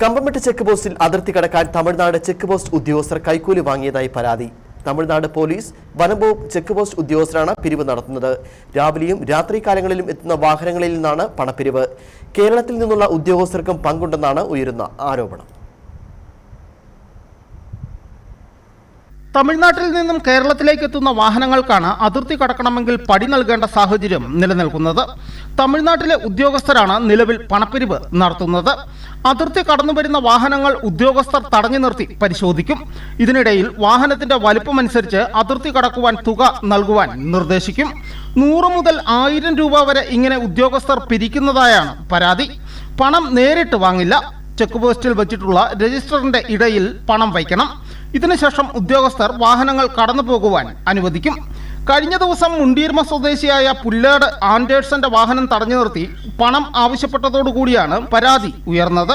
Kambammettu check പോസ്റ്റിൽ അതിർത്തി കടക്കാൻ തമിഴ്നാട് ചെക്ക് പോസ്റ്റ് ഉദ്യോഗസ്ഥർ കൈക്കൂലി വാങ്ങിയതായി പരാതി. തമിഴ്നാട് പോലീസ് വനംവകുപ്പ് ചെക്ക് പോസ്റ്റ് ഉദ്യോഗസ്ഥരാണ് പിരിവ് നടത്തുന്നത്. രാവിലെയും രാത്രി കാലങ്ങളിലും എത്തുന്ന വാഹനങ്ങളിൽ നിന്നാണ് പണപ്പിരിവ്. കേരളത്തിൽ നിന്നുള്ള ഉദ്യോഗസ്ഥർക്കും പങ്കുണ്ടെന്നാണ് ഉയരുന്ന ആരോപണം. തമിഴ്നാട്ടിൽ നിന്നും കേരളത്തിലേക്ക് എത്തുന്ന വാഹനങ്ങൾക്കാണ് അതിർത്തി കടക്കണമെങ്കിൽ പടി നൽകേണ്ട സാഹചര്യം നിലനിൽക്കുന്നത്. തമിഴ്നാട്ടിലെ ഉദ്യോഗസ്ഥരാണ് നിലവിൽ പണപ്പിരിവ് നടത്തുന്നത്. അതിർത്തി കടന്നു വരുന്ന വാഹനങ്ങൾ ഉദ്യോഗസ്ഥർ തടഞ്ഞു നിർത്തി പരിശോധിക്കും. ഇതിനിടയിൽ വാഹനത്തിന്റെ വലുപ്പമനുസരിച്ച് അതിർത്തി കടക്കുവാൻ തുക നൽകുവാൻ നിർദ്ദേശിക്കും. നൂറ് മുതൽ ആയിരം രൂപ വരെ ഇങ്ങനെ ഉദ്യോഗസ്ഥർ പിരിക്കുന്നതായാണ് പരാതി. പണം നേരിട്ട് വാങ്ങില്ല. ചെക്ക് പോസ്റ്റിൽ വെച്ചിട്ടുള്ള രജിസ്റ്ററിന്റെ ഇടയിൽ പണം വയ്ക്കണം. ഇതിനുശേഷം ഉദ്യോഗസ്ഥർ വാഹനങ്ങൾ കടന്നു പോകുവാൻ അനുവദിക്കും. കഴിഞ്ഞ ദിവസം മുണ്ടീർമ സ്വദേശിയായ പുല്ലേട് ആൻഡേഴ്സന്റെ വാഹനം തടഞ്ഞു നിർത്തി പണം ആവശ്യപ്പെട്ടതോടുകൂടിയാണ് പരാതി ഉയർന്നത്.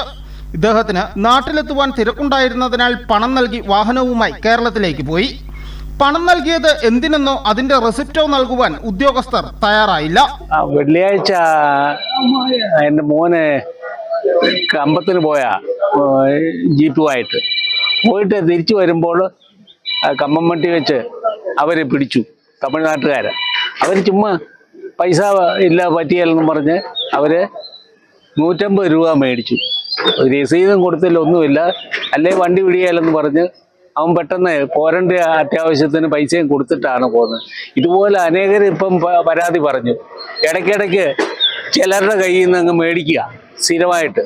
ഇദ്ദേഹത്തിന് നാട്ടിലെത്തുവാൻ തിരക്കുണ്ടായിരുന്നതിനാൽ പണം നൽകി വാഹനവുമായി കേരളത്തിലേക്ക് പോയി. പണം നൽകിയത് എന്തിനെന്നോ അതിന്റെ റെസിപ്റ്റോ നൽകുവാൻ ഉദ്യോഗസ്ഥർ തയ്യാറായില്ല. വെള്ളിയാഴ്ച എന്റെ മോന് കമ്പത്തിന് പോയാ ജീപ്പുമായിട്ട് പോയിട്ട് തിരിച്ചു വരുമ്പോൾ ആ കമ്പംമട്ടി വെച്ച് അവരെ പിടിച്ചു തമിഴ്നാട്ടുകാരെ. അവർ ചുമ്മാ പൈസ ഇല്ല പറ്റിയല്ലെന്ന് പറഞ്ഞ് അവർ നൂറ്റമ്പത് രൂപ മേടിച്ചു. രസീതും കൊടുത്തില്ല ഒന്നുമില്ല. അല്ലെ വണ്ടി പിടിയാലെന്ന് പറഞ്ഞ് അവൻ പെട്ടെന്ന് പോരണ്ട അത്യാവശ്യത്തിന് പൈസയും കൊടുത്തിട്ടാണ് പോകുന്നത് ഇതുപോലെ അനേകർ ഇപ്പം പരാതി പറഞ്ഞു. ഇടയ്ക്കിടയ്ക്ക് ചിലരുടെ കയ്യിൽ നിന്ന് അങ്ങ് മേടിക്കുക. സ്ഥിരമായിട്ട്.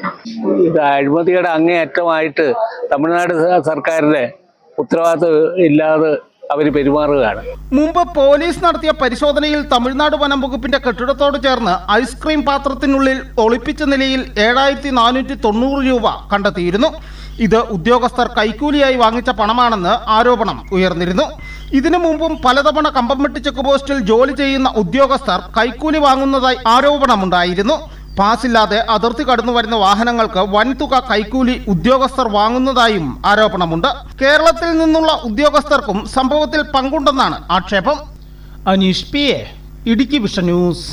അഴിമതിയുടെ അങ്ങേയറ്റമായിട്ട് തമിഴ്നാട് സർക്കാരിന്റെ ഉത്തരവാദിത്വം ഇല്ലാതെ അവർ പെരുമാറുകയാണ്. മുമ്പ് പോലീസ് നടത്തിയ പരിശോധനയിൽ തമിഴ്നാട് വനം വകുപ്പിന്റെ കെട്ടിടത്തോട് ചേർന്ന് ഐസ്ക്രീം പാത്രത്തിനുള്ളിൽ ഒളിപ്പിച്ച നിലയിൽ ഏഴായിരത്തി നാനൂറ്റി തൊണ്ണൂറ് രൂപ കണ്ടെത്തിയിരുന്നു. ഇത് ഉദ്യോഗസ്ഥർ കൈക്കൂലിയായി വാങ്ങിച്ച പണമാണെന്ന് ആരോപണം ഉയർന്നിരുന്നു. ഇതിനു മുമ്പും പലതവണ കമ്പംമെട്ടി ചെക്ക് പോസ്റ്റിൽ ജോലി ചെയ്യുന്ന ഉദ്യോഗസ്ഥർ കൈക്കൂലി വാങ്ങുന്നതായി ആരോപണമുണ്ടായിരുന്നു. പാസില്ലാതെ അതിർത്തി കടന്നു വരുന്ന വാഹനങ്ങൾക്ക് വൻതുക കൈക്കൂലി ഉദ്യോഗസ്ഥർ വാങ്ങുന്നതായും ആരോപണമുണ്ട്. കേരളത്തിൽ നിന്നുള്ള ഉദ്യോഗസ്ഥർക്കും സംഭവത്തിൽ പങ്കുണ്ടെന്നാണ് ആക്ഷേപം. Anish P A Idukki vision news.